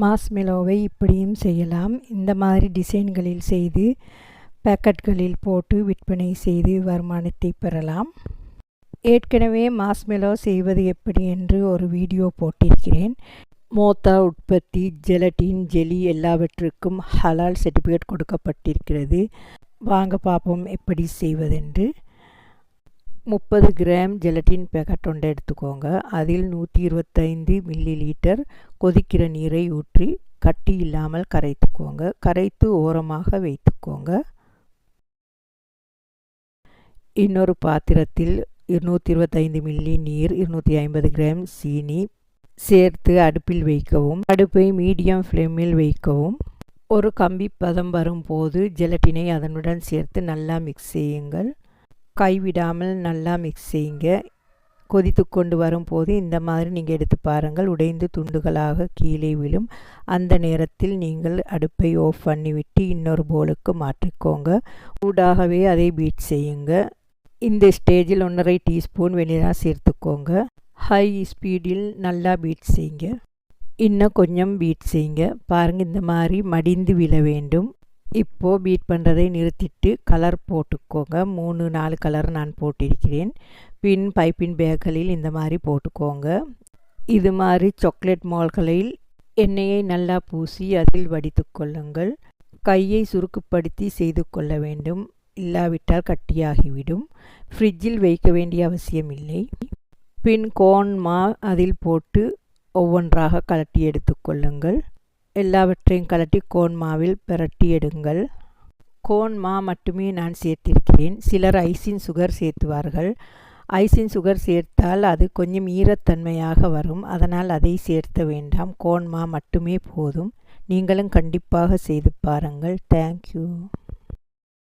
மாஸ்மெலோவை இப்படியும் செய்யலாம். இந்த மாதிரி டிசைன்களில் செய்து பேக்கெட்களில் போட்டு விற்பனை செய்து வருமானத்தை பெறலாம். ஏற்கனவே மாஸ்மெலோ செய்வது எப்படி என்று ஒரு வீடியோ போட்டிருக்கிறேன். மோத்தா உற்பத்தி ஜெலட்டின் ஜெலி எல்லாவற்றுக்கும் ஹலால் சர்டிஃபிகேட் கொடுக்கப்பட்டிருக்கிறது. வாங்க பார்ப்போம் எப்படி செய்வதென்று. முப்பது கிராம் ஜெலட்டின் பேக்கெட் ஒன்றை எடுத்துக்கோங்க. அதில் நூற்றி இருபத்தைந்து மில்லி லிட்டர் கொதிக்கிற நீரை ஊற்றி கட்டி இல்லாமல் கரைத்துக்கோங்க. கரைத்து ஓரமாக வைத்துக்கோங்க. இன்னொரு பாத்திரத்தில் இருநூற்றி இருபத்தைந்து மில்லி நீர் இருநூற்றி ஐம்பது கிராம் சீனி சேர்த்து அடுப்பில் வைக்கவும். அடுப்பை மீடியம் ஃப்ளேமில் வைக்கவும். ஒரு கம்பி பதம் வரும்போது ஜெலட்டினை அதனுடன் சேர்த்து நல்லா மிக்ஸ் செய்யுங்கள். கைவிடாமல் நல்லா மிக்ஸ் செய்யுங்க. கொதித்து கொண்டு வரும்போது இந்த மாதிரி நீங்கள் எடுத்து பாருங்கள். உடைந்து துண்டுகளாக கீழே விழும். அந்த நேரத்தில் நீங்கள் அடுப்பை ஆஃப் பண்ணிவிட்டு இன்னொரு போலுக்கு மாற்றிக்கோங்க. ஊடாகவே அதை பீட் செய்யுங்க. இந்த ஸ்டேஜில் ஒன்றரை டீஸ்பூன் வெனிலா சேர்த்துக்கோங்க. ஹை ஸ்பீடில் நல்லா பீட் செய்யுங்க. இன்னும் கொஞ்சம் பீட் செய்யுங்க. பாருங்கள் இந்த மாதிரி மடிந்து விழ வேண்டும். இப்போது பீட் பண்ணுறதை நிறுத்திட்டு கலர் போட்டுக்கோங்க. மூணு நாலு கலர் நான் போட்டிருக்கிறேன். பின் பைப்பின் பேக்களில் இந்த மாதிரி போட்டுக்கோங்க. இது மாதிரி சாக்லேட் மால்களில் எண்ணெயை நல்லா பூசி அதில் வடித்து கொள்ளுங்கள். கையை சுருக்குப்படுத்தி செய்து கொள்ள வேண்டும். இல்லாவிட்டால் கட்டியாகிவிடும். ஃப்ரிட்ஜில் வைக்க வேண்டிய அவசியம் இல்லை. பின் கோன் மா அதில் போட்டு ஒவ்வொன்றாக கலட்டி எடுத்துக்கொள்ளுங்கள் எல்லாவற்றையும் கலட்டி கோன் மாவில் பிரட்டி எடுங்கள் கோன் மா மட்டுமே நான் சேர்த்திருக்கிறேன். சிலர் ஐசின் சுகர் சேர்த்துவார்கள். ஐசின் சுகர் சேர்த்தால் அது கொஞ்சம் ஈரத்தன்மையாக வரும். அதனால் அதை சேர்த்த வேண்டாம். கோன்மா மட்டுமே போதும். நீங்களும் கண்டிப்பாக செய்து பாருங்கள். தேங்க்யூ